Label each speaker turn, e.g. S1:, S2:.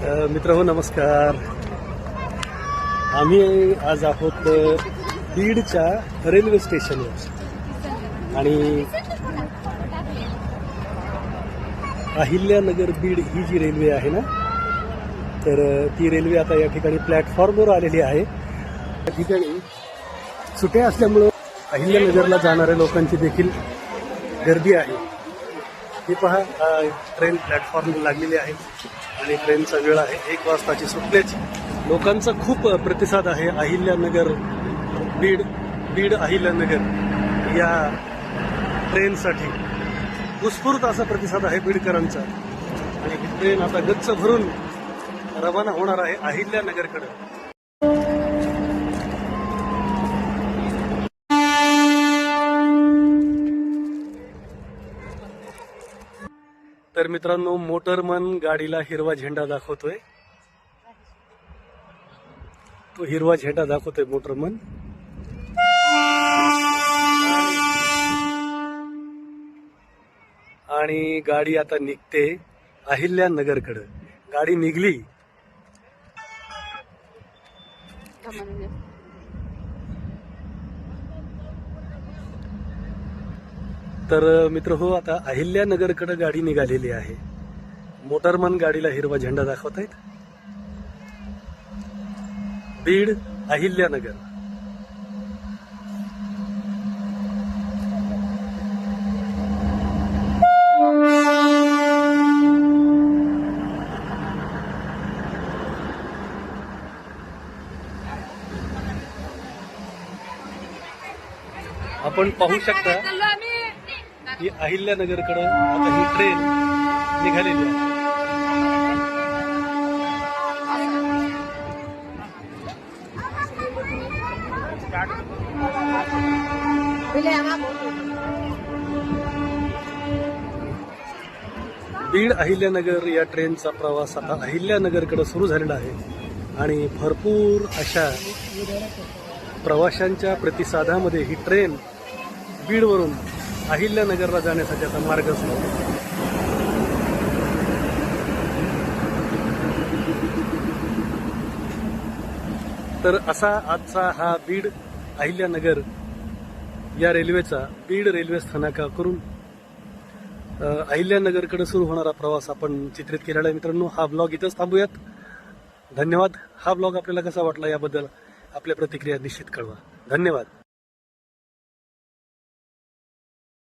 S1: मित्र हो नमस्कार. आम्ही आज आहोत बीडच्या रेल्वे स्टेशनवर. आणि अहिल्यानगर बीड ही जी रेल्वे आहे ना तर ती रेल्वे आता या ठिकाणी प्लॅटफॉर्मवर आलेली आहे. त्या ठिकाणी सुट्या असल्यामुळं अहिल्यानगरला जाणाऱ्या लोकांची देखील गर्दी आहे. हे पहा ट्रेन प्लॅटफॉर्मवर लागलेली आहे. आणि ट्रेनचा वेळ आहे एक वाजताची सुटण्याची. लोकांचा खूप प्रतिसाद आहे. अहिल्यानगर बीड बीड अहिल्यानगर या ट्रेनसाठी. उत्स्फूर्त असा प्रतिसाद आहे बीडकरांचा. आणि ही ट्रेन आता गच्च भरून रवाना होणार आहे अहिल्यानगरकडे. तर मित्रांनो मोटरमन गाडीला हिरवा झेंडा दाखवतोय. तो हिरवा झेंडा दाखवतोय मोटरमन आणि गाडी आता निघते अहिल्यानगरकडे गाडी निघली. तर मित्र हो आता अहिल्यानगरकडे गाडी निघालेली आहे. मोटरमन गाडीला हिरवा झेंडा दाखवत आहेत बीड अहिल्यानगर. आपण पाहू शकता ही अहिल्यानगरकडं आता ही ट्रेन निघालेली आहे. बीड अहिल्यानगर या ट्रेनचा प्रवास आता अहिल्यानगरकडे सुरू झालेला आहे. आणि भरपूर अशा प्रवाशांच्या प्रतिसादामध्ये ही ट्रेन बीडवरून अहिल्यानगरला जाण्यासाठी आता मार्ग असतो. तर असा आजचा हा बीड अहिल्यानगर या रेल्वेचा बीड रेल्वे स्थानकाकडून अहिल्यानगरकडे सुरू होणारा प्रवास आपण चित्रित केलेला आहे. मित्रांनो हा ब्लॉग इथंच थांबूयात. धन्यवाद. हा ब्लॉग आपल्याला कसा वाटला याबद्दल आपल्या प्रतिक्रिया निश्चित कळवा. धन्यवाद.